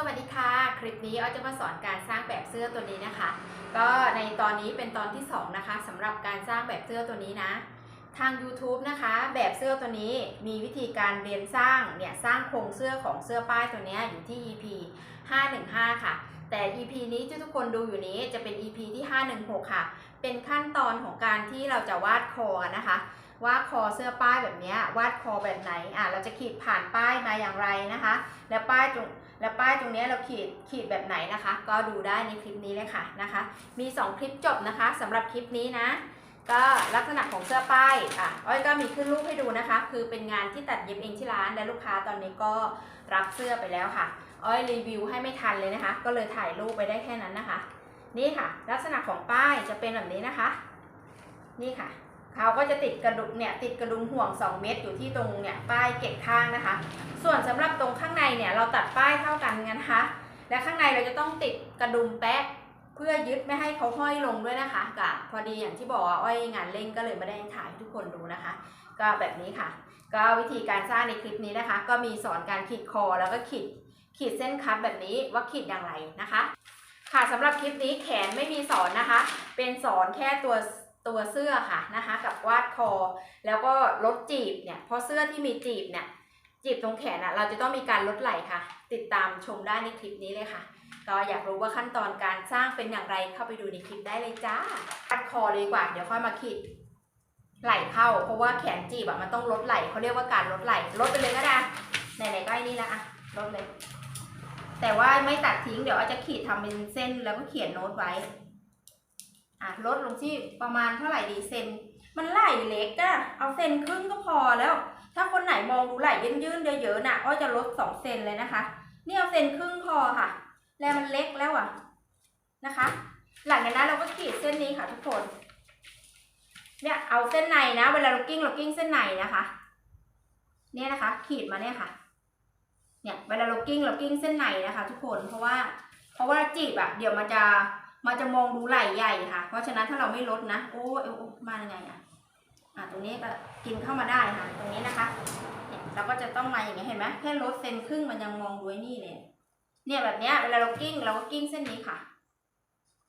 สวัสดีค่ะ คลิปนี้อ้อจะมาสอนการสร้างแบบเสื้อตัวนี้นะคะ ก็ในตอนนี้เป็นตอนที่สองนะคะสำหรับการสร้างแบบเสื้อตัวนี้นะ ทาง YouTube นะคะ แบบเสื้อตัวนี้มีวิธีการเรียนสร้างเนี่ยสร้างโครงเสื้อของเสื้อป้ายตัวนี้อยู่ที่ EP 515 ค่ะ แต่ EP นี้ที่ทุกคนดูอยู่นี้จะเป็น EP ที่ 516 ค่ะ เป็นขั้นตอนของการที่เราจะวาดคอนะคะว่าคอเสื้อป้ายแบบนี้วาดคอแบบไหนอะเราจะขีดผ่านป้ายมาอย่างไรนะคะ แล้วป้ายตรง แล้วป้ายตรงนี้เราขีดขีดแบบไหนนะคะ ก็ดูได้ในคลิปนี้เลยค่ะนะคะ มี 2 คลิปจบนะคะสำหรับคลิปนี้นะ ก็ลักษณะของเสื้อป้ายอะอ้อยก็มีขึ้นรูปให้ดูนะคะ คือเป็นงานที่ตัดเย็บเองที่ร้าน และลูกค้าตอนนี้ก็รับเสื้อไปแล้วค่ะ อ้อยรีวิวให้ไม่ทันเลยนะคะ ก็เลยถ่ายรูปไปได้แค่นั้นนะคะ นี่ค่ะ ลักษณะของป้ายจะเป็นแบบนี้นะคะ นี่ค่ะ เขาก็จะติดกระดุมเนี่ยติดกระดุมห่วง 2 เม็ดอยู่ที่ตรงเนี่ยป้ายเก็บข้างนะคะ ส่วนสำหรับตรงข้างในเนี่ยเราตัดป้ายเท่ากันกันนคะและข้างในเราจะต้องติดกระดุมแป๊ะเพื่อยึดไม่ให้เขาห้อยลงด้วยนะคะกะพอดีอย่างที่บอกว่าอ้อยงานเร่งก็เลยไม่ได้ถ่ายให้ทุกคนดูนะคะ ก็แบบนี้ค่ะ ก็วิธีการสร้างในคลิปนี้นะคะ ก็มีสอนการขีดคอแล้วก็ขีดขีดเส้นคัดแบบนี้ว่าขีดอย่างไรนะคะ ค่ะสำหรับคลิปนี้แขนไม่มีสอนนะคะ เป็นสอนแค่ตัว ตัวเสื้อค่ะนะคะ กับวาดคอ แล้วก็ลดจีบเนี่ยเพราะเสื้อที่มีจีบเนี่ยจีบตรงแขนอะเราจะต้องมีการลดไหล่ค่ะ ติดตามชมได้ในคลิปนี้เลยค่ะ ก็อยากรู้ว่าขั้นตอนการสร้างเป็นอย่างไรเข้าไปดูในคลิปได้เลยจ้าวาดคอเลยดีกว่า เดี๋ยวค่อยมาขีดไหล่เข้า เพราะว่าแขนจีบอะมันต้องลดไหล่เขาเรียกว่าการลดไหล่ลดไปเลยก็ได้ไหนๆก็ไอ้นี่ละอะลดเลย แต่ว่าไม่ตัดทิ้งเดี๋ยวอาจจะขีดทำเป็นเส้นแล้วก็เขียนโน้ตไว้ อะลดลงที่ประมาณเท่าไหร่ดีเซน มันไหล่เล็กอะเอาเซนครึ่งก็พอแล้ว ถ้าคนไหนมองดูไหล่ยื่นๆเยอะๆน่ะก็จะลดสองเซนเลยนะคะนี่เอาเซนครึ่งพอค่ะ แล้วมันเล็กแล้วอะนะคะ หลังจากนั้นเราก็ขีดเส้นนี้ค่ะทุกคนเนี่ยเอาเส้นในนะ เวลาเรากิ้งเรากิ้งเส้นในนะคะ เนี่ยนะคะ ขีดมาเนี่ยค่ะเนี่ยเวลาเรากิ้งเรากิ้งเส้นในนะคะ ทุกคนเพราะว่า เพราะว่าจีบอะเดี๋ยวมันจะ มันจะมองดูไหล่ใหญ่ค่ะ เพราะฉะนั้นถ้าเราไม่ลดนะ โอ้ยโอ้ยมายังไงอะอะตรงนี้ก็กินเข้ามาได้ค่ะ ตรงนี้นะคะเนี่ยเราก็จะต้องมาอย่างเงี้ยเห็นไหมแค่ลดเซนครึ่งมันยังมองดูไอ้นี่เลย เนี่ยแบบเนี้ยเวลาเรากิ้งเราก็กิ้งเส้นนี้ค่ะ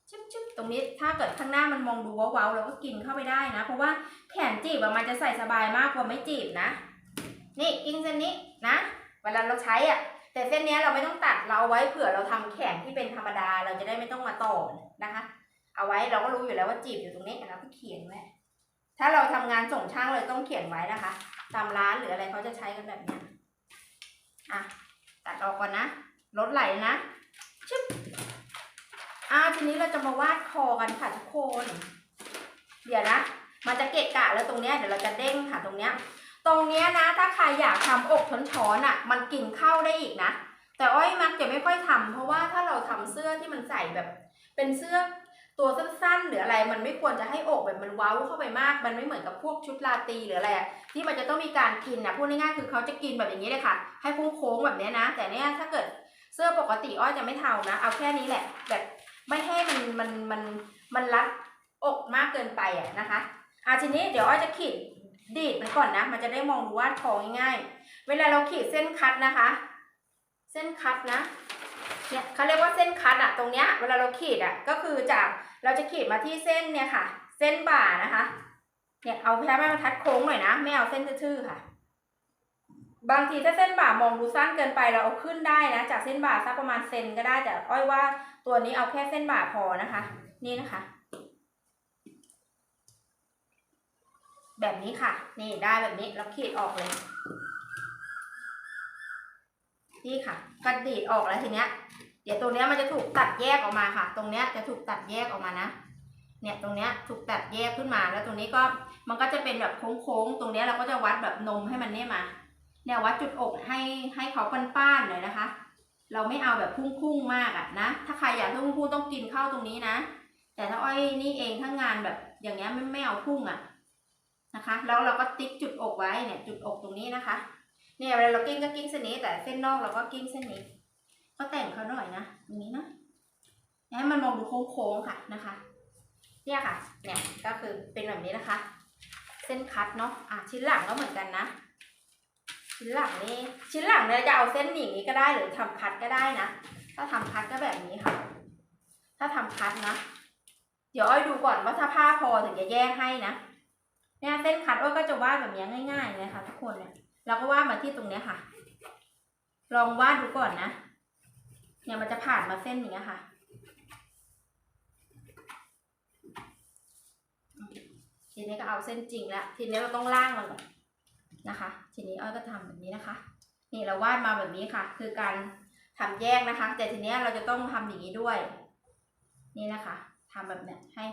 ชึบชึบตรงนี้ถ้าเกิดข้างหน้ามันมองดูว้าๆเราก็กินเข้าไปได้นะ เพราะว่าแขนจีบมันจะใส่สบายมากกว่าไม่จีบนะ นี่กิ้งเส้นนี้นะ เวลาเราใช้อะ แต่เส้นนี้เราไม่ต้องตัดเราเอาไว้เผื่อเราทำแขนที่เป็นธรรมดาเราจะได้ไม่ต้องมาต่อนะคะ เอาไว้เราก็รู้อยู่แล้วว่าจีบอยู่ตรงนี้เราก็เขียนไว้ถ้าเราทำงานส่งช่างเลยต้องเขียนไว้นะคะ ตามร้านหรืออะไรเขาจะใช้กันแบบนี้อะตัดออกก่อนนะลดไหลนะชึบอ่าทีนี้เราจะมาวาดคอกันค่ะทุกคน เดี๋ยวนะ มันจะเกะกะแล้วตรงเนี้ยเดี๋ยวเราจะเด้งค่ะตรงเนี้ย ตรงเนี้ยนะ ถ้าใครอยากทำอกช้อนๆอะ มันกินเข้าได้อีกนะ แต่อ้อยมักจะไม่ค่อยทำเพราะว่าถ้าเราทำเสื้อที่มันใส่แบบ เป็นเสื้อตัวสั้นๆหรืออะไร มันไม่ควรจะให้อกแบบมันว้าเข้าไปมาก มันไม่เหมือนกับพวกชุดราตีหรืออะไรที่มันจะต้องมีการกินนะพูดง่ายๆคือเขาจะกินแบบอย่างนี้เลยค่ะ ให้โค้งๆแบบนี้นะ แต่เนี้ยถ้าเกิดเสื้อปกติอ้อยจะไม่เทานะ เอาแค่นี้แหละ แบบไม่ให้มันมันมันมันรัดอกมากเกินไปอะนะคะอะทีนี้เดี๋ยวอ้อยจะขีด ดีดมันก่อนนะ มันจะได้มองดูวาดคองง่ายๆ เวลาเราขีดเส้นคัดนะคะ เส้นคัดนะ เนี่ยเขาเรียกว่าเส้นคัดอะตรงเนี้ย เวลาเราขีดอะก็คือจากเราจะขีดมาที่เส้นเนี่ยค่ะ เส้นบ่านะคะ เนี่ยเอาแพ้ไม้บรรทัดโค้งหน่อยนะ ไม่เอาเส้นทื่อๆค่ะ บางทีถ้าเส้นบ่ามองดูสั้นเกินไปเราเอาขึ้นได้นะ จากเส้นบ่าสักประมาณเซนก็ได้แต่อ้อยว่าตัวนี้เอาแค่เส้นบ่าพอนะคะ นี่นะคะ แบบนี้ค่ะ นี่ได้แบบนี้แล้วขีดออกเลย นี่ค่ะกระดีดออกแล้วทีเนี้ย เดี๋ยวตรงเนี้ยมันจะถูกตัดแยกออกมาค่ะ ตรงเนี้ยจะถูกตัดแยกออกมานะ เนี่ยตรงเนี้ยถูกตัดแยกขึ้นมาแล้วตรงนี้ก็มันก็จะเป็นแบบโค้งๆ ตรงเนี้ยเราก็จะวัดแบบนมให้มันเนี่ยมา เนี่ยวัดจุดอกให้ให้เขาป้านๆหน่อยนะคะ เราไม่เอาแบบพุ่งๆมากอะนะ ถ้าใครอยากพุ่งๆต้องกินเข้าตรงนี้นะ แต่ถ้าอ้อยนี่เองถ้างานแบบอย่างเงี้ยไม่ไม่เอาพุ่งอะ นะคะ แล้วเราก็ติ๊กจุดอกไว้เนี่ยจุดอกตรงนี้นะคะ เนี่ยเวลาเรากิ้งก็กิ้งเส้นนี้ แต่เส้นนอกเราก็กิ้งเส้นนี้ก็แต่งเขาหน่อยนะตรงนี้นะให้มันมองดูโค้งๆค่ะนะคะ เนี่ยค่ะ เนี่ยก็คือเป็นแบบนี้นะคะ เส้นคัดเนาะอะชิ้นหลังก็เหมือนกันนะ ชิ้นหลังนี่ชิ้นหลังเนี่ยจะเอาเส้นอย่างนี้ก็ได้หรือทำคัดก็ได้นะถ้าทำคัดก็แบบนี้ค่ะ ถ้าทำคัดนะ เดี๋ยวอ้อยดูก่อนว่าถ้าผ้าพอถึงจะแยกให้นะ เนี่ยเส้นคัดอ้อยก็จะวาดแบบนี้ง่ายๆเลยค่ะทุกคนเนี่ยเราก็วาดมาที่ตรงเนี้ยค่ะ ลองวาดดูก่อนนะเนี่ยมันจะผ่านมาเส้นอย่างเงี้ยค่ะทีนี้ก็เอาเส้นจริงแล้วทีนี้เราต้องล่างมันก่อนนะคะ ทีนี้อ้อยก็ทำแบบนี้นะคะ นี่เราวาดมาแบบนี้ค่ะ คือการทำแยกนะคะ แต่ทีนี้เราจะต้องทำอย่างนี้ด้วย นี่นะคะทำแบบเนี้ยให้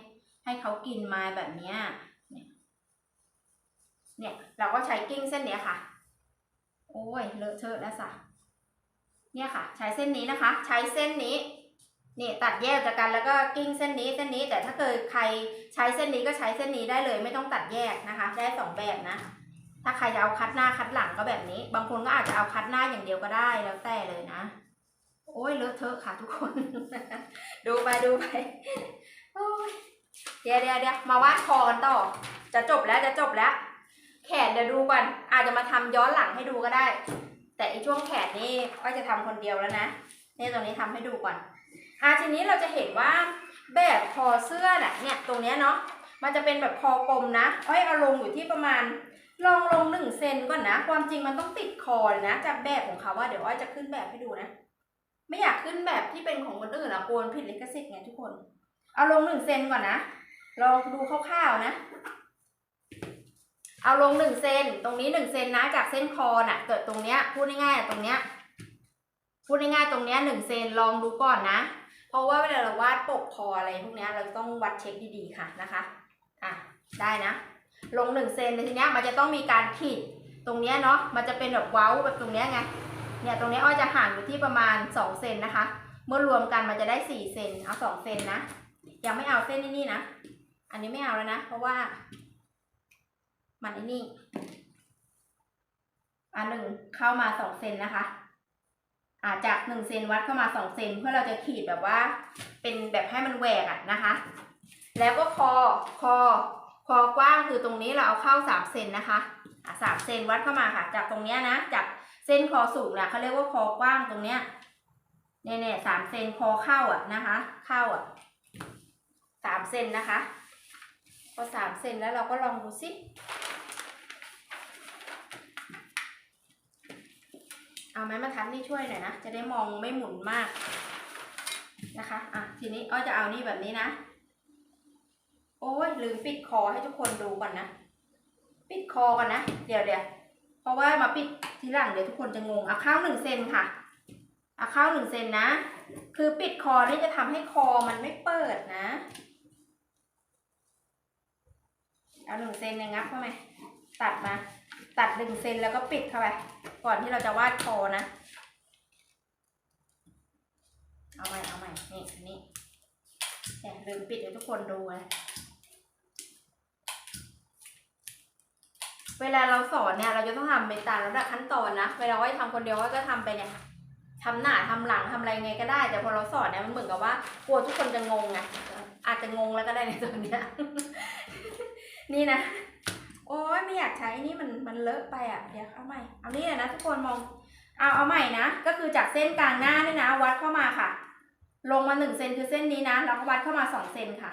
ให้เขากินไม้แบบเนี้ย เนี่ยเราก็ใช้กิ้งเส้นเนี้ยค่ะ โอ้ยเลอะเทอะแล้วสะเนี่ยค่ะ ใช้เส้นนี้นะคะ ใช้เส้นนี้นี่ตัดแยกจากกันแล้วก็กิ้งเส้นนี้เส้นนี้ แต่ถ้าเกิดใครใช้เส้นนี้ก็ใช้เส้นนี้ได้เลย ไม่ต้องตัดแยกนะคะ ได้สองแบบนะ ถ้าใครจะเอาคัดหน้าคัดหลังก็แบบนี้ บางคนก็อาจจะเอาคัดหน้าอย่างเดียวก็ได้แล้วแต่เลยนะ โอ้ยเลอะเทอะค่ะทุกคน ดูไปดูไปเดี๋ยวเดี๋ยวเดี๋ยวมาวาดคอกันต่อ จะจบแล้วจะจบแล้ว แขนเดี๋ยวดูก่อนอาจจะมาทำย้อนหลังให้ดูก็ได้ แต่อีช่วงแขนนี่ก็จะทำคนเดียวแล้วนะนี่ตรงนี้ทำให้ดูก่อนอะทีนี้เราจะเห็นว่าแบบคอเสื้อน่ะเนี่ยตรงเนี้ยเนาะมันจะเป็นแบบคอกลมนะอ้อยเอาลงอยู่ที่ประมาณลองลงหนึ่งเซนก่อนนะ ความจริงมันต้องติดคอเลยนะ จากแบบของเขาว่าเดี๋ยวอ้อยจะขึ้นแบบให้ดูนะ ไม่อยากขึ้นแบบที่เป็นของคนอื่นอะกลัวผิดลิขสิทธิ์ไงทุกคน เอาลงหนึ่งเซนก่อนนะ ลองดูคร่าวๆนะ เอาลงหนึ่งเซนตรงนี้หนึ่งเซนนะจากเส้นคอน่ะเกิดตรงเนี้ยพูดง่ายๆตรงเนี้ยพูดง่ายๆตรงเนี้ยหนึ่งเซนลองดูก่อนนะ เพราะว่าเวลาเราวาดปกคออะไรพวกเนี้ยเราต้องวัดเช็คดีๆค่ะนะคะอะได้นะ ลงหนึ่งเซนในทีเนี้ยมันจะต้องมีการขีดตรงเนี้ยเนาะมันจะเป็นแบบเว้าแบบตรงเนี้ยไงเนี่ยตรงนี้อ้อยจะห่างอยู่ที่ประมาณ2เซนนะคะ เมื่อรวมกันมันจะได้4เซนเอา2เซนนะยังไม่เอาเส้นนี่นี่นะ อันนี้ไม่เอาแล้วนะ เพราะว่า มันนี่อันหนึ่งเข้ามา2เซนนะคะ อ่าจาก1เซนวัดเข้ามา2เซนเพื่อเราจะขีดแบบว่า เป็นแบบให้มันแหวกอะนะคะ แล้วก็คอคอคอกว้างคือตรงนี้เราเอาเข้า3เซนนะคะ อะสามเซนวัดเข้ามาค่ะ จากตรงเนี้ยนะ จากเส้นคอสูงนะเขาเรียกว่าคอกว้างตรงเนี้ยเนี่ยเนี่ยสามเซนคอเข้าอะนะคะ เข้าอะสามเซนนะคะ พอสามเซนแล้วเราก็ลองดูสิ เอาไม้บรรทัดนี่ช่วยหน่อยนะ จะได้มองไม่หมุนมากนะคะ อะ ทีนี้อ้อจะเอานี่แบบนี้นะ โอ้ยลืมปิดคอให้ทุกคนดูก่อนนะ ปิดคอก่อนนะ เดี๋ยวเดี๋ยวเพราะว่ามาปิดทีหลังเดี๋ยวทุกคนจะงงเอาข้าวหนึ่งเซนค่ะเอาข้าวหนึ่งเซนนะ คือปิดคอนี่จะทำให้คอมันไม่เปิดนะ เอาหนึ่งเซนเนี่ยงับเข้าไปตัดมา ตัดหนึ่งเซนแล้วก็ปิดเข้าไป ก่อนที่เราจะวาดคอนะ เอาใหม่เอาใหม่นี่อันนี่แต่ลืมปิดให้ทุกคนดูเลยเวลาเราสอนเนี่ยเราจะต้องทำไปตามระดับขั้นตอนนะ เวลาว่าทำคนเดียวว่าก็ทำไปเนี่ยทำหน้าทำหลังทำอะไรไงก็ได้ แต่พอเราสอนเนี่ยมันเหมือนกับว่ากลัวทุกคนจะงงไงอาจจะงงแล้วก็ได้ในตอนเนี้ยนี่นะ โอ้ยไม่อยากใช้นี่มันมันเลอะไปอะเดี๋ยวเอาใหม่เอานี่นะทุกคนมองเอาเอาใหม่นะ ก็คือจากเส้นกลางหน้านี่นะ วัดเข้ามาค่ะ ลงมาหนึ่งเซนคือเส้นนี้นะแล้วก็วัดเข้ามาสองเซนค่ะ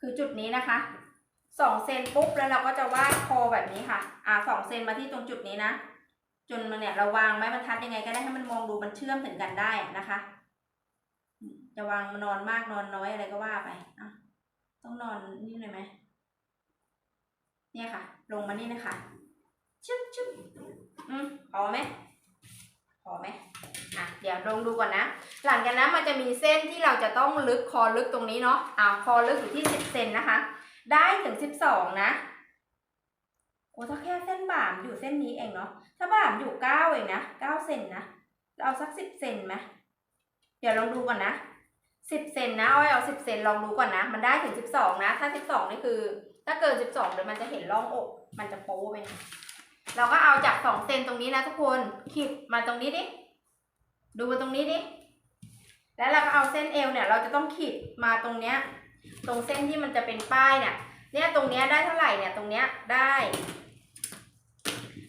คือจุดนี้นะคะสองเซนปุ๊บแล้วเราก็จะวาดคอแบบนี้ค่ะ อ่าสองเซนมาที่ตรงจุดนี้นะ จนมันเนี่ยเราวางไม้บรรทัดยังไงก็ได้ให้มันมองดูมันเชื่อมถึงกันได้นะคะ จะวางนอนมากนอนน้อยอะไรก็ว่าไปอะต้องนอนนี่เลยไหม เนี่ยค่ะ ลงมานี่นะคะชึบชึบอืมพอไหมพอไหมอะเดี๋ยวลองดูก่อนนะ หลังจากนั้นมันจะมีเส้นที่เราจะต้องลึกคอลึกตรงนี้เนาะอ่าคอลึกอยู่ที่สิบเซนนะคะ ได้ถึงสิบสองนะโอ้ถ้าแค่เส้นบ่ามอยู่เส้นนี้เองเนาะถ้าบ่ามอยู่เก้าเองนะเก้าเซนนะเราเอาสักสิบเซนไหมเดี๋ยวลองดูก่อนนะสิบเซนนะเอาไว้เอาสิบเซนลองดูก่อนนะ มันได้ถึงสิบสองนะ ถ้าสิบสองนี่คือ ถ้าเกินสิบสองเดี๋ยวมันจะเห็นร่องอก มันจะโป๊ไปเราก็เอาจากสองเซนตรงนี้นะทุกคนขีดมาตรงนี้ดิ ดูมาตรงนี้ดิ แล้วเราก็เอาเส้นเอวเนี่ย เราจะต้องขีดมาตรงเนี้ย ตรงเส้นที่มันจะเป็นป้ายเนี่ย เนี่ยตรงเนี้ยได้เท่าไหร่เนี่ย ตรงเนี้ยได้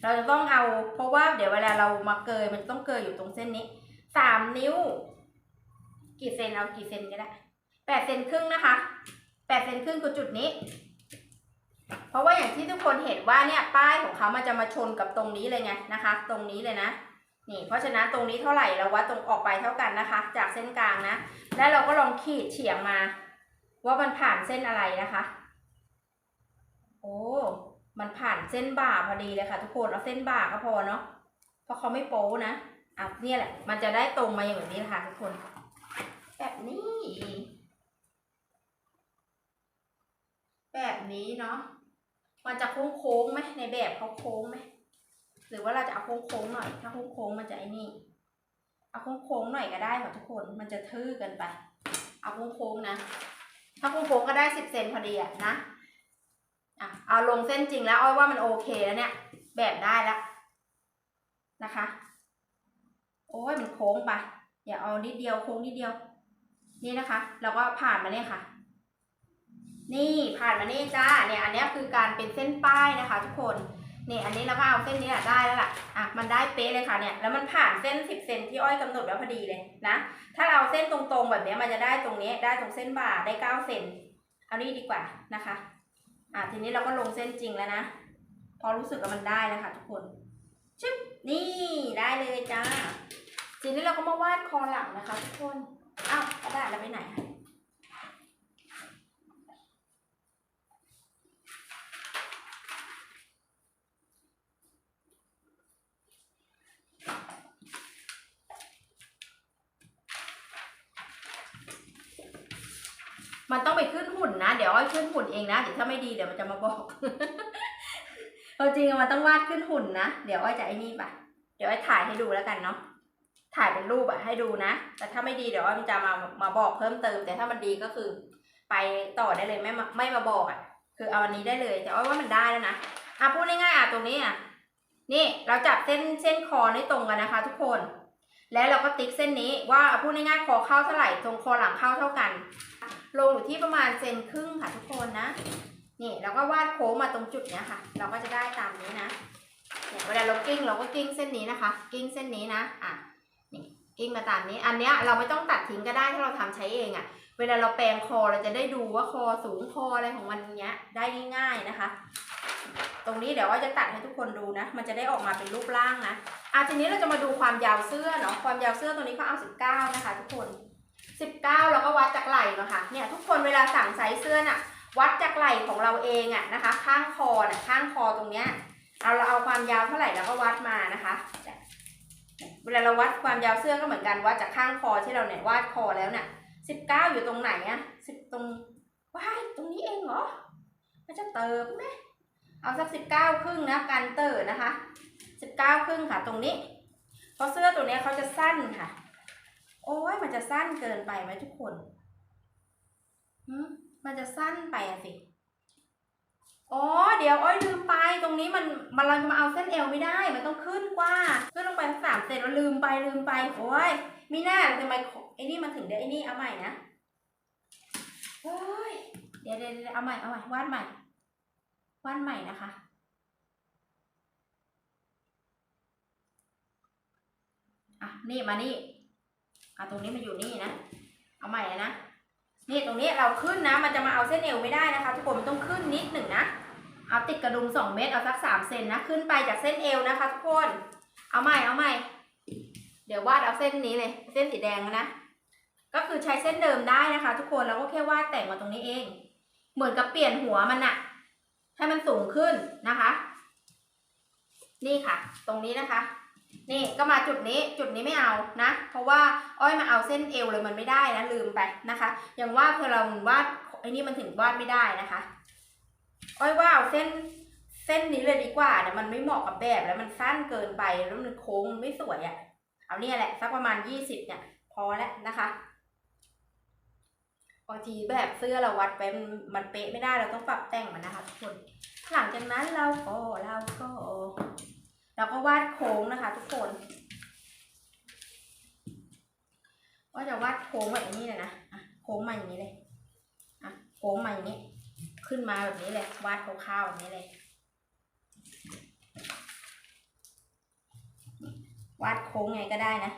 เราจะต้องเอา เพราะว่าเดี๋ยวเวลาเรามาเกยมันต้องเกยอยู่ตรงเส้นนี้ สามนิ้ว กี่เซนเอากี่เซนก็ได้แปดเซนครึ่งนะคะแปดเซนครึ่งคือจุดนี้ เพราะว่าอย่างที่ทุกคนเห็นว่าเนี่ยป้ายของเขามันจะมาชนกับตรงนี้เลยไงนะคะ ตรงนี้เลยนะ นี่เพราะฉะนั้นตรงนี้เท่าไหร่เราวัดตรงออกไปเท่ากันนะคะ จากเส้นกลางนะ แล้วเราก็ลองขีดเฉียงมา ว่ามันผ่านเส้นอะไรนะคะ โอ้มันผ่านเส้นบ่าพอดีเลยค่ะ ทุกคนเอาเส้นบ่าก็พอเนาะเพราะเขาไม่โป๊นะอะเนี่ยแหละ มันจะได้ตรงมาอย่างแบบนี้นะคะทุกคน แบบนี้ แบบนี้เนาะ มันจะโค้งๆไหมในแบบเขาโค้งไหมหรือว่าเราจะเอาโค้งๆหน่อย ถ้าโค้งๆมันจะไอ้นี่ เอาโค้งๆหน่อยก็ได้ค่ะทุกคน มันจะทื่อกันไป เอาโค้งๆนะ ถ้าโค้งๆก็ได้สิบเซนพอดีอะนะอะเอาลงเส้นจริงแล้วอ้อยว่ามันโอเคแล้วเนี่ย แบบได้แล้วนะคะ โอ้ยมันโค้งไปอย่าเอานิดเดียวโค้งนิดเดียว นี่นะคะแล้วก็ผ่านมาเนี่ยค่ะ นี่ผ่านมานี่จ้าเนี่ยอันนี้คือการเป็นเส้นป้ายนะคะ ทุกคนเนี่ยอันนี้เราก็เอาเส้นนี้แหละได้แล้วล่ะอะมันได้เป๊ะเลยค่ะเนี่ยแล้วมันผ่านเส้นสิบเซนที่อ้อยกำหนดไว้พอดีเลยนะถ้าเราเอาเส้นตรงๆแบบเนี้ยมันจะได้ตรงนี้ได้ตรงเส้นบ่าได้เก้าเซนเอานี่ดีกว่านะคะอะทีนี้เราก็ลงเส้นจริงแล้วนะพอรู้สึกว่ามันได้แล้วค่ะทุกคนชึบนี่ได้เลยจ้าทีนี้เราก็มาวาดคอหลังนะคะ ทุกคนอ้าวกระดาษเราไปไหนคะมันต้องไปขึ้นหุ่นนะ เดี๋ยวอ้อย ขึ้นหุ่นเองนะเดี๋ยวถ้าไม่ดีเดี๋ยวมันจะมาบอกเอาจริงอะมันต้องวาดขึ้นหุ่นนะเดี๋ยวอ้อยจะไอ้นี่ปะเดี๋ยวอ้อยถ่ายให้ดูแล้วกันเนาะถ่ายเป็นรูปอะให้ดูนะ แต่ถ้าไม่ดีเดี๋ยวอ้อยจะมามาบอกเพิ่มเติม แต่ถ้ามันดีก็คือ ไปต่อได้เลยไม่มาไม่มาบอกอะคือเอาอันนี้ได้เลยแต่อ้อยว่ามันได้แล้วนะอะพูดง่ายๆอะตรงนี้อะนี่เราจับเส้นเส้นคอให้ตรงกันนะคะ ทุกคน แล้วเราก็ติ๊กเส้นนี้ว่าพูดง่ายๆคอเข้าเท่าไหร่ตรงคอหลังเข้าเท่ากัน ลงอยู่ที่ประมาณเซนครึ่งค่ะทุกคนนะ นี่เราก็วาดโค้งมาตรงจุดเนี้ยค่ะ เราก็จะได้ตามนี้นะเนี่ยเวลาเรากิ้งเราก็กิ้งเส้นนี้นะคะ กิ้งเส้นนี้นะ อะ นี่กิ้งมาตามนี้ อันเนี้ยเราไม่ต้องตัดทิ้งก็ได้ถ้าเราทำใช้เองอะ่ะ เวลาเราแปลงคอเราจะได้ดูว่าคอสูงคออะไรของมันเนี้ยได้ง่ายๆนะคะ ตรงนี้เดี๋ยวว่าจะตัดให้ทุกคนดูนะ มันจะได้ออกมาเป็นรูปร่างนะ อะทีนี้เราจะมาดูความยาวเสื้อเนาะ ความยาวเสื้อตัวนี้เขาเอาสิบเก้านะคะ ทุกคน สิบเก้าเราก็วัดจากไหล่เนาะค่ะเนี่ยทุกคนเวลาสั่งไซส์เสื้อน่ะวัดจากไหล่ของเราเองอะนะคะ ข้างคอน่ะข้างคอตรงเนี้ยเอาเราเอาความยาวเท่าไหร่เราก็วัดมานะคะเวลาเราวัดความยาวเสื้อก็เหมือนกันวัดจากข้างคอที่เราเนี่ยวาดคอแล้วเนี่ยสิบเก้าอยู่ตรงไหนอะสิบตรงว้ายตรงนี้เองเหรอมันจะเติมไหมเอาสักสิบเก้าครึ่งนะกันเตอร์นะคะสิบเก้าครึ่งค่ะ ตรงนี้เพราะเสื้อตัวเนี้ยเขาจะสั้นค่ะ อ้ยมันจะสั้นเกินไปไหมทุกคนหืมมันจะสั้นไปอะสิอ๋อเดี๋ยวอ้อยลืมไปตรงนี้มันมันเราจะมาเอาเส้นเอวไม่ได้ มันต้องขึ้นกว่าขึ้นลงไปสักสามเซนเราลืมไปลืมไปโอ้ยมีหน้าทำไมไอ้นี่มันถึงได้ไอ้นี่เอาใหม่นะโอ้ยเดี๋ยวเดี๋ยวเอาใหม่เอาใหม่วาดใหม่วาดใหม่นะคะอะนี่มานี่ อะตรงนี้มาอยู่นี่นะ เอาใหม่เลยนะ นี่ตรงนี้เราขึ้นนะ มันจะมาเอาเส้นเอวไม่ได้นะคะ ทุกคนมันต้องขึ้นนิดหนึ่งนะ เอาติดกระดุมสองเมตร เอาสักสามเซนนะ ขึ้นไปจากเส้นเอวนะคะทุกคน เอาใหม่ เอาใหม่ เดี๋ยววาดเอาเส้นนี้เลย เส้นสีแดงนะ ก็คือใช้เส้นเดิมได้นะคะ ทุกคน เราก็แค่วาดแต่งมาตรงนี้เอง เหมือนกับเปลี่ยนหัวมันอะให้มันสูงขึ้นนะคะ นี่ค่ะ ตรงนี้นะคะ นี่ก็มาจุดนี้จุดนี้ไม่เอานะ เพราะว่าอ้อยมาเอาเส้นเอวเลยมันไม่ได้นะลืมไปนะคะ อย่างว่าพอเราวาดไอ้นี่มันถึงวาดไม่ได้นะคะ อ้อยว่าเอาเส้นเส้นนี้เลยดีกว่าเนี่ยมันไม่เหมาะกับแบบแล้วมันสั้นเกินไปแล้วมันโค้งไม่สวยอะ่ะเอาเนี่ยแหละสักประมาณยี่สิบเนี่ยพอแล้วนะคะบางทีแบบเสื้อเราวัดไปมันเป๊ะไม่ได้เราต้องปรับแต่งมันนะคะทุกคน หลังจากนั้นเราก็เราก็ เราก็วาดโค้งนะคะ ทุกคน ก็จะวาดโค้งแบบนี้เลยนะอะโค้งมาอย่างนี้เลยอะโค้งมาอย่างนี้ ขึ้นมาแบบนี้เลย วาดคร่าวๆแบบนี้เลย วาดโค้งไงก็ได้นะ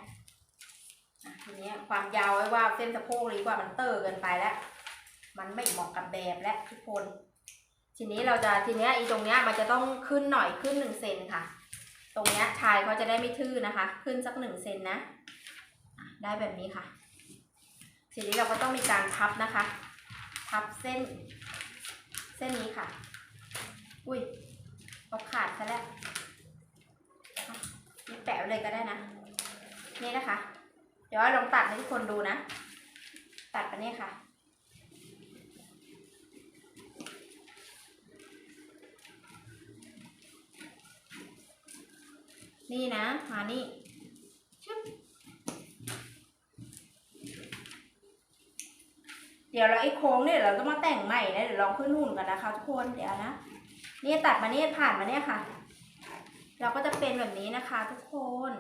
ทีนี้ความยาวไว้ว่าเส้นสะโพกหรือว่ามันเตอร์เกินไปแล้ว มันไม่เหมาะกับแบบและทุกคน ทีนี้เราจะทีนี้อีตรงเนี้ยมันจะต้องขึ้นหน่อยขึ้นหนึ่งเซนค่ะ ตรงเนี้ยชายเขาจะได้ไม่ทื่อนะคะ ขึ้นสักหนึ่งเซนนะ ได้แบบนี้ค่ะ ทีนี้เราก็ต้องมีการพับนะคะ พับเส้น เส้นนี้ค่ะ อุ้ยเอาขาดซะแล้วนี่แปะไว้เลยก็ได้นะ นี่นะคะ เดี๋ยวลองตัดให้ทุกคนดูนะ ตัดไปนี่ค่ะ นี่นะมานี่ชึบเดี๋ยวเราไอ้โค้งเนี่ยเราต้องมาแต่งใหม่นะเดี๋ยวลองขึ้นหุ่นกันนะคะทุกคนเดี๋ยวนะนี่ตัดมาเนี่ยผ่านมาเนี่ยค่ะ เราก็จะเป็นแบบนี้นะคะ ทุกคน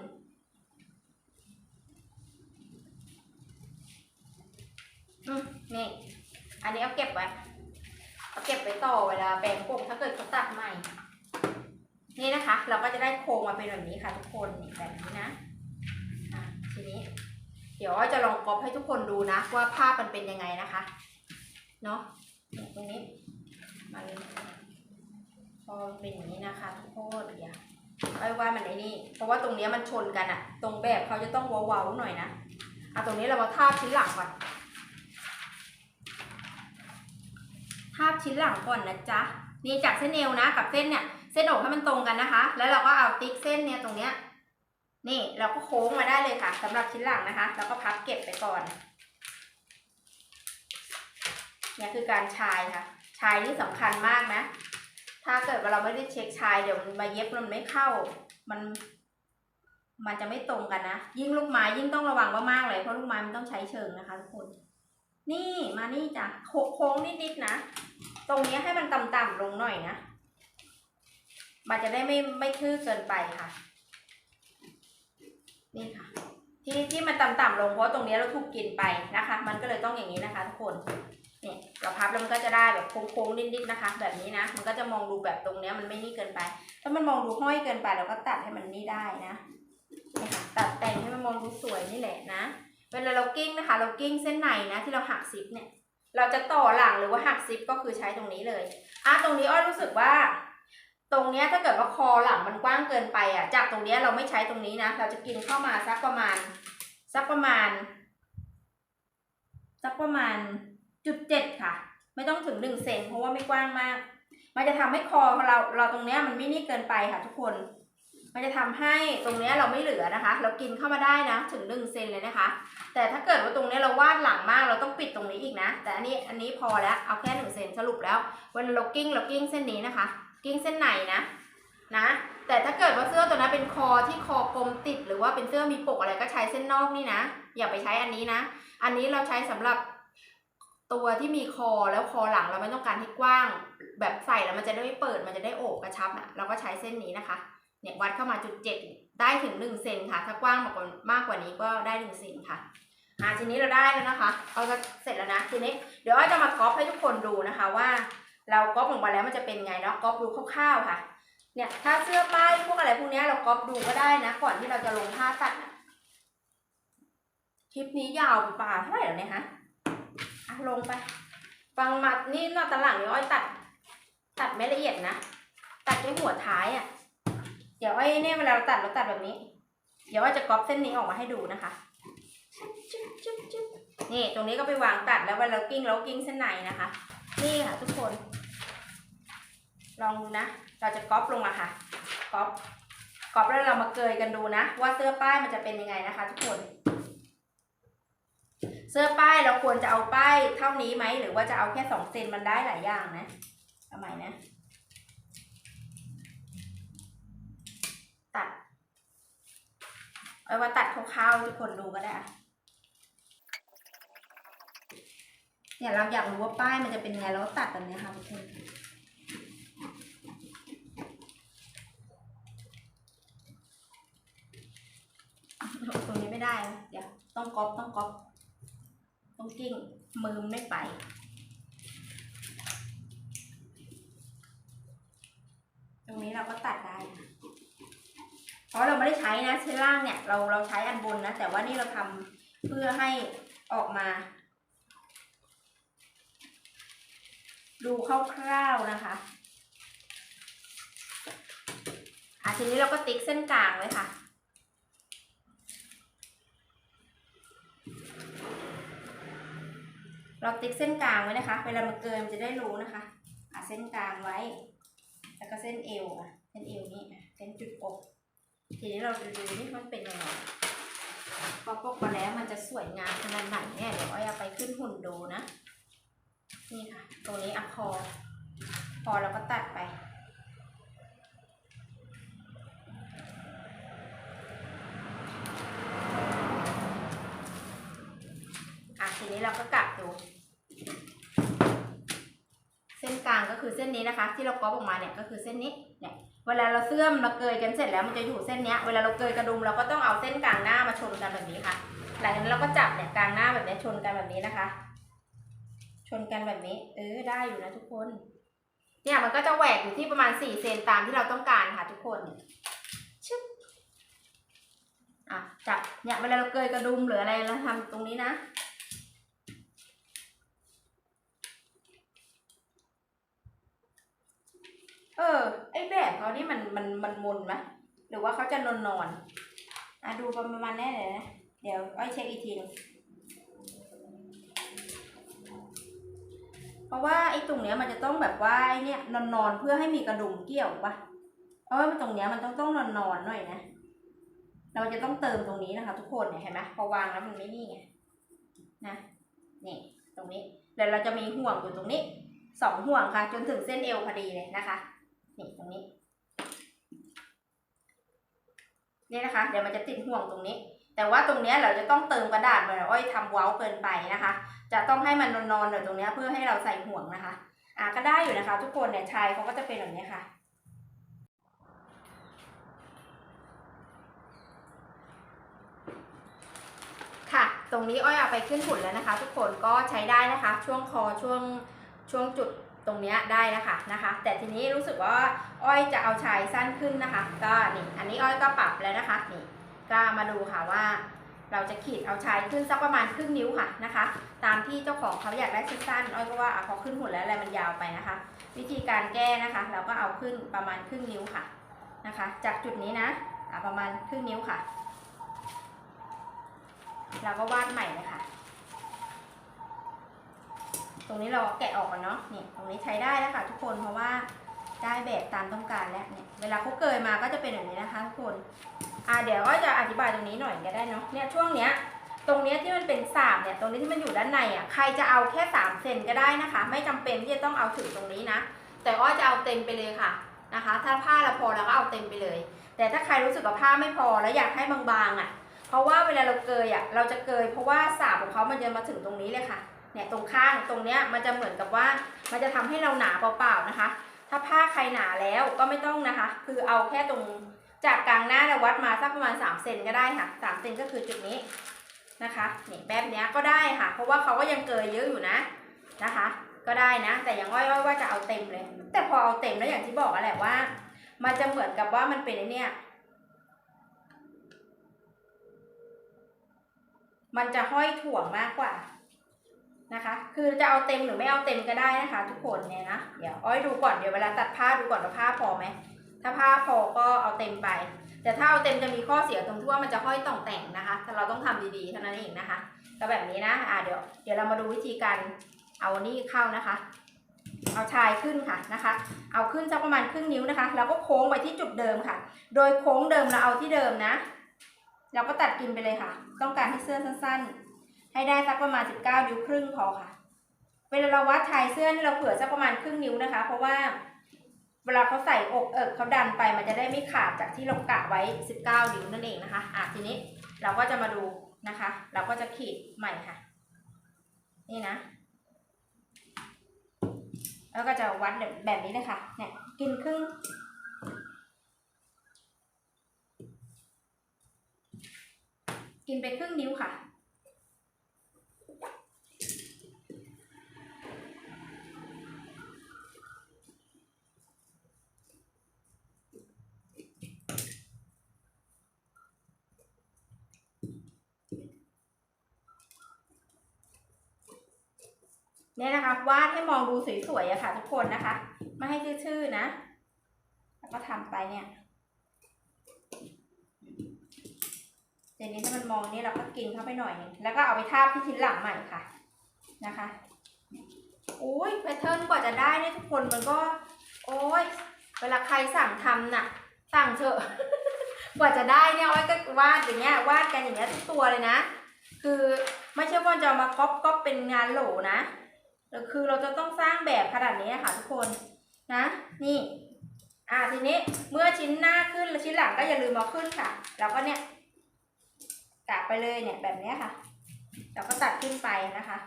อืมนี่ อันนี้เอาเก็บไว้ เอาเก็บไว้ต่อเวลาแปลงผมถ้าเกิดเขาตัดใหม่ นี่นะคะ เราก็จะได้โครงมาเป็นแบบนี้ค่ะทุกคนแบบนี้นะทีนี้ เดี๋ยวจะลองก๊อปให้ทุกคนดูนะ ว่าภาพมันเป็นยังไงนะคะ เนาะตรงนี้มันพอเป็นอย่างนี้นะคะ ทุกคนเดี๋ยวอ้ว่ามันไอ้นี่ เพราะว่าตรงเนี้ยมันชนกันอะตรงแบบเขาจะต้องเว้าๆหน่อยนะเอาตรงนี้เรามาทาบชิ้นหลังก่อนทาบชิ้นหลังก่อนนะจ๊ะนี่จากเส้นเอวนะกับเส้นเนี่ย เส้นอกให้มันตรงกันนะคะ แล้วเราก็เอาติ๊กเส้นเนี่ยตรงเนี้ย นี่เราก็โค้งมาได้เลยค่ะสำหรับชิ้นหลังนะคะ แล้วก็พับเก็บไปก่อน เนี่ยคือการชายค่ะ ชายนี่สำคัญมากนะ ถ้าเกิดว่าเราไม่ได้เช็คชายเดี๋ยวมันมาเย็บมันไม่เข้า มัน มันจะไม่ตรงกันนะ ยิ่งลูกไม้ยิ่งต้องระวังมากๆเลย เพราะลูกไม้มันต้องใช้เชิงนะคะทุกคน นี่มานี่จ้ะโค้งนิดๆนะ ตรงเนี้ยให้มันต่ำๆลงหน่อยนะ มันจะได้ไม่ไม่ทื่อเกินไปค่ะ นี่ค่ะ ที่ที่มันต่ำๆลงเพราะตรงเนี้ยเราถูกกินไปนะคะ มันก็เลยต้องอย่างนี้นะคะ ทุกคนเนี่ยเราพับแล้วมันก็จะได้แบบโค้งๆนิดๆนะคะ แบบนี้นะมันก็จะมองดูแบบตรงเนี้ยมันไม่นี่เกินไป ถ้ามันมองดูห้อยเกินไปเราก็ตัดให้มันนี่ได้นะนี่ค่ะตัดแต่งให้มันมองดูสวยนี่แหละนะเวลาเรากิ้งนะคะ เรากิ้งเส้นในนะ ที่เราหักซิปเนี่ย เราจะต่อหลังหรือว่าหักซิปก็คือใช้ตรงนี้เลยอะตรงนี้อ้อยรู้สึกว่า ตรงเนี้ยถ้าเกิดว่าคอหลังมันกว้างเกินไปอะ จากตรงเนี้ยเราไม่ใช้ตรงนี้นะ เราจะกินเข้ามาสักประมาณ สักประมาณ สักประมาณจุดเจ็ดค่ะ ไม่ต้องถึงหนึ่งเซนเพราะว่าไม่กว้างมาก มันจะทำให้คอของเราเราตรงเนี้ยมันไม่นี่เกินไปค่ะ ทุกคน มันจะทำให้ตรงเนี้ยเราไม่เหลือนะคะ เรากินเข้ามาได้นะ ถึงหนึ่งเซนเลยนะคะ แต่ถ้าเกิดว่าตรงเนี้ยเราวาดหลังมากเราต้องปิดตรงนี้อีกนะ แต่อันนี้อันนี้พอแล้วเอาแค่หนึ่งเซนสรุปแล้วเวลาเรากิ้งเรากิ้งเส้นนี้นะคะ กิ้งเส้นไหนนะนะ แต่ถ้าเกิดว่าเสื้อตัวนั้นเป็นคอที่คอกลมติด หรือว่าเป็นเสื้อมีปกอะไรก็ใช้เส้นนอกนี่นะ อย่าไปใช้อันนี้นะ อันนี้เราใช้สำหรับตัวที่มีคอแล้วคอหลังเราไม่ต้องการให้กว้าง แบบใส่แล้วมันจะได้ไม่เปิดมันจะได้โอบกระชับนะเราก็ใช้เส้นนี้นะคะเนี่ยวัดเข้ามาจุดเจ็ดได้ถึงหนึ่งเซนค่ะ ถ้ากว้างมากกว่ามากกว่านี้ก็ได้หนึ่งเซนค่ะอ่าทีนี้เราได้แล้วนะคะ เอาก็เสร็จแล้วนะทีนี้เดี๋ยวอ้อยจะมาก๊อปให้ทุกคนดูนะคะว่า เราก๊อปออกมาแล้วมันจะเป็นไงเนาะก๊อปดูคร่าวๆค่ะเนี่ยถ้าเสื้อป้ายพวกอะไรพวกนี้เราก๊อปดูก็ได้นะ ก่อนที่เราจะลงผ้าตัดนะคลิปนี้ยาวไปป่าเท่าไหร่แล้วเนี่ยฮะอะลงไปฟังมานี่หน้าตาหลังเนี่ยอ้อยตัด ตัดไม่ละเอียดนะตัดแค่หัวท้ายอะ่ะ เดี๋ยวไอ้เนี่ยเวลาเราตัดเราตัดแบบนี้ เดี๋ยวว่าจะก๊อปเส้นนี้ออกมาให้ดูนะคะนี่ตรงนี้ก็ไปวางตัดแล้วเวลาเรากิ้งเรากิ้งเส้นในนะคะ นี่ค่ะทุกคน ลองดูนะ เราจะก๊อปลงมาค่ะ ก๊อป ก๊อปแล้วเรามาเกยกันดูนะ ว่าเสื้อป้ายมันจะเป็นยังไงนะคะ ทุกคน เสื้อป้ายเราควรจะเอาป้ายเท่านี้ไหม หรือว่าจะเอาแค่สองเซนมันได้หลายอย่างนะทำไมนะ ตัด เอาว่าตัดคร่าวๆทุกคนดูก็ได้อะ เนี่ยเราอยากรู้ว่าป้ายมันจะเป็นยังไงแล้วตัดแบบนี้ค่ะทุกคนตรงนี้ไม่ได้ เดี๋ยวต้องก๊อปต้องก๊อปต้องกิ้งมือมันไม่ไปตรงนี้เราก็ตัดได้เพราะเราไม่ได้ใช้นะชั้นล่างเนี่ยเราเราใช้อันบนนะ แต่ว่านี่เราทำเพื่อให้ออกมา ดูคร่าวๆนะคะอะทีนี้เราก็ติ๊กเส้นกลางไว้ค่ะ เราติ๊กเส้นกลางไว้นะคะ เวลามันเกินจะได้รู้นะคะอะเส้นกลางไว้ แล้วก็เส้นเอวอะเส้นเอวนี่เส้นจุดอก ทีนี้เราจะดูนี่มันเป็นยังไงพอปกมาแล้วมันจะสวยงามขนาดไหนเนี่ยเดี๋ยวอ้อยเอาไปขึ้นหุ่นดูนะ นี่ค่ะ ตรงนี้อะพอ พอเราก็ตัดไป อะทีนี้เราก็กลับดู เส้นกลางก็คือเส้นนี้นะคะ ที่เราก๊อปออกมาเนี่ยก็คือเส้นนี้ เนี่ยเวลาเราเสื่อมเราเกยกันเสร็จแล้วมันจะอยู่เส้นเนี้ยเวลาเราเกยกระดุมเราก็ต้องเอาเส้นกลางหน้ามาชนกันแบบนี้ค่ะ หลังจากนั้นเราก็จับเนี่ยกลางหน้าแบบนี้ชนกันแบบนี้นะคะ นกันแบบนี้ เออได้อยู่นะทุกคน เนี่ยมันก็จะแหวกอยู่ที่ประมาณสี่เซนตามที่เราต้องการค่ะทุกคนชึบอะจับเนี่ยเวลาเราเกยกระดุมหรืออะไรเราทำตรงนี้นะเออ ไอแบบเขานี่มันมันมันมนไหมหรือว่าเขาจะนอนนอนอะดูประมาณแน่เลยนะ เดี๋ยวอ้อยเช็คอีกทีนึง เพราะว่าไอ้ตรงเนี้ยมันจะต้องแบบว่าไอ้เนี่ยนอนนอนเพื่อให้มีกระดุมเกี่ยวปะเพราะว่าตรงเนี้ยมันต้องต้องนอนนอนหน่อยนะ เราจะต้องเติมตรงนี้นะคะ ทุกคนเนี่ยเห็นไหมพอวางแล้วมันไม่นี่ไงนะนี่ตรงนี้แล้วเราจะมีห่วงอยู่ตรงนี้สองห่วงค่ะ จนถึงเส้นเอวพอดีเลยนะคะนี่ตรงนี้นี่นะคะ เดี๋ยวมันจะติดห่วงตรงนี้ แต่ว่าตรงนี้เราจะต้องเติมกระดาษมาอ้อยทำเว้าเกินไปนะคะ จะต้องให้มันนอนๆหน่อยตรงนี้เพื่อให้เราใส่ห่วงนะคะ อะก็ได้อยู่นะคะ ทุกคนเนี่ยชายเขาก็จะเป็นแบบนี้ค่ะค่ะ ตรงนี้อ้อยเอาไปขึ้นหุ่นแล้วนะคะ ทุกคนก็ใช้ได้นะคะ ช่วงคอช่วงช่วงจุดตรงนี้ได้นะคะนะคะ แต่ทีนี้รู้สึกว่าอ้อยจะเอาชายสั้นขึ้นนะคะ ก็นี่อันนี้อ้อยก็ปรับแล้วนะคะนี่ ก็มาดูค่ะว่า เราจะขีดเอาชายขึ้นสักประมาณครึ่งนิ้วค่ะนะคะ ตามที่เจ้าของเขาอยากได้สั้นๆอ้อยก็ว่าอะพอขึ้นหุ่นแล้วอะไรมันยาวไปนะคะ วิธีการแก้นะคะ เราก็เอาขึ้นประมาณครึ่งนิ้วค่ะนะคะ จากจุดนี้นะอะประมาณครึ่งนิ้วค่ะ เราก็วาดใหม่เลยค่ะ ตรงนี้เราแกะออกก่อนเนาะนี่ตรงนี้ใช้ได้แล้วค่ะ ทุกคนเพราะว่าได้แบบตามต้องการแล้วเนี่ยเวลาเขาเกยมาก็จะเป็นแบบนี้นะคะทุกคน อ่าเดี๋ยวก็จะอธิบายตรงนี้หน่อยก็ได้เนาะเนี่ยช่วงเนี้ยตรงเนี้ยที่มันเป็นสามเนี่ยตรงนี้ที่มันอยู่ด้านในอะใครจะเอาแค่สามเซนก็ได้นะคะ ไม่จำเป็นที่จะต้องเอาถึงตรงนี้นะ แต่อ้อยจะเอาเต็มไปเลยค่ะนะคะ ถ้าผ้าเราพอเราก็เอาเต็มไปเลย แต่ถ้าใครรู้สึกว่าผ้าไม่พอแล้วอยากให้บางๆอะ เพราะว่าเวลาเราเกยอะเราจะเกยเพราะว่าสาบของเขามันจะมาถึงตรงนี้เลยค่ะเนี่ยตรงข้างตรงเนี้ยมันจะเหมือนกับว่ามันจะทำให้เราหนาเปล่าๆนะคะ ถ้าผ้าใครหนาแล้วก็ไม่ต้องนะคะ คือเอาแค่ตรง จากกลางหน้าเราวัดมาสักประมาณ3เซนก็ได้ค่ะ3เซนก็คือจุดนี้นะคะนี่แบบเนี้ยก็ได้ค่ะ เพราะว่าเขาก็ยังเกยเยอะอยู่นะนะคะ ก็ได้นะ แต่อย่างอ้อยๆว่าจะเอาเต็มเลย แต่พอเอาเต็มแล้วอย่างที่บอกแหละว่า มันจะเหมือนกับว่ามันเป็นเนี่ยมันจะห้อยถ่วงมากกว่านะคะ คือจะเอาเต็มหรือไม่เอาเต็มก็ได้นะคะ ทุกคนเนี่ยนะ เดี๋ยวอ้อยดูก่อน เดี๋ยวเวลาตัดผ้าดูก่อนว่าผ้าพอไหม ถ้าผ้าพอก็เอาเต็มไป แต่ถ้าเอาเต็มจะมีข้อเสียตรงที่ว่ามันจะห้อยต่องแต่งนะคะแต่เราต้องทำดีๆเท่านั้นเองนะคะก็แบบนี้นะอ่าเดี๋ยวเดี๋ยวเรามาดูวิธีการเอานี่เข้านะคะ เอาชายขึ้นค่ะนะคะ เอาขึ้นสักประมาณครึ่งนิ้วนะคะ แล้วก็โค้งไปที่จุดเดิมค่ะ โดยโค้งเดิมเราเอาที่เดิมนะเราก็ตัดกินไปเลยค่ะ ต้องการให้เสื้อสั้นๆ ให้ได้สักประมาณ 19 นิ้วครึ่งพอค่ะ เวลาเราวัดชายเสื้อนี่เราเผื่อสักประมาณครึ่งนิ้วนะคะ เพราะว่า เวลาเขาใส่อกเอิกเขาดันไปมันจะได้ไม่ขาดจากที่เรากะไว้ 19 นิ้วนั่นเองนะคะอะทีนี้เราก็จะมาดูนะคะ เราก็จะขีดใหม่ค่ะ นี่นะ แล้วก็จะวัดแบบนี้เลยค่ะเนี่ยกินครึ่งกินไปครึ่งนิ้วค่ะ เนี่ยนะคะวาดให้มองดูสวยๆอะค่ะ ทุกคนนะคะ ไม่ให้ชื่อๆนะ แล้วก็ทำไปเนี่ยเดี๋ยวนี้ถ้ามันมองนี่เราก็กินเข้าไปหน่อยนึงแล้วก็เอาไปทาบที่ชิ้นหลังใหม่ค่ะนะคะอุ้ยแพทเทิร์นกว่าจะได้เนี่ยทุกคนมันก็ โอ้ยเวลาใครสั่งทำน่ะ สั่งเถอะ กว่าจะได้เนี่ยอ้อยก็วาดอย่างเงี้ยวาดกันอย่างเงี้ยทุกตัวเลยนะ คือไม่ใช่ว่าจะมาก๊อปก๊อปเป็นงานโหลนะ คือเราจะต้องสร้างแบบขนาดนี้ค่ะทุกคนนะนี่อ่าทีนี้เมื่อชิ้นหน้าขึ้นแล้วชิ้นหลังก็อย่าลืมเอาขึ้นค่ะ แล้วก็เนี่ยกะไปเลยเนี่ยแบบนี้ค่ะแล้วก็ตัดขึ้นไปนะคะ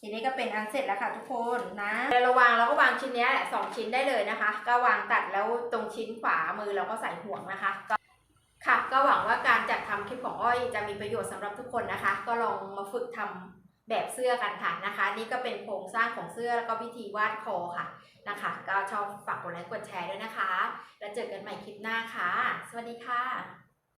ทีนี้ก็เป็นอันเสร็จแล้วค่ะทุกคนนะเราวางเราก็วางชิ้นนี้แหละสองชิ้นได้เลยนะคะ ก็วางตัดแล้วตรงชิ้นขวามือเราก็ใส่ห่วงนะคะก็ค่ะ ก็หวังว่าการจัดทำคลิปของอ้อยจะมีประโยชน์สำหรับทุกคนนะคะ ก็ลองมาฝึกทำ แบบเสื้อกันค่ะนะคะ นี่ก็เป็นโครงสร้างของเสื้อแล้วก็วิธีวาดคอค่ะนะคะ ก็ชอบฝากกดไลค์กดแชร์ด้วยนะคะ แล้วเจอกันใหม่คลิปหน้าค่ะ สวัสดีค่ะ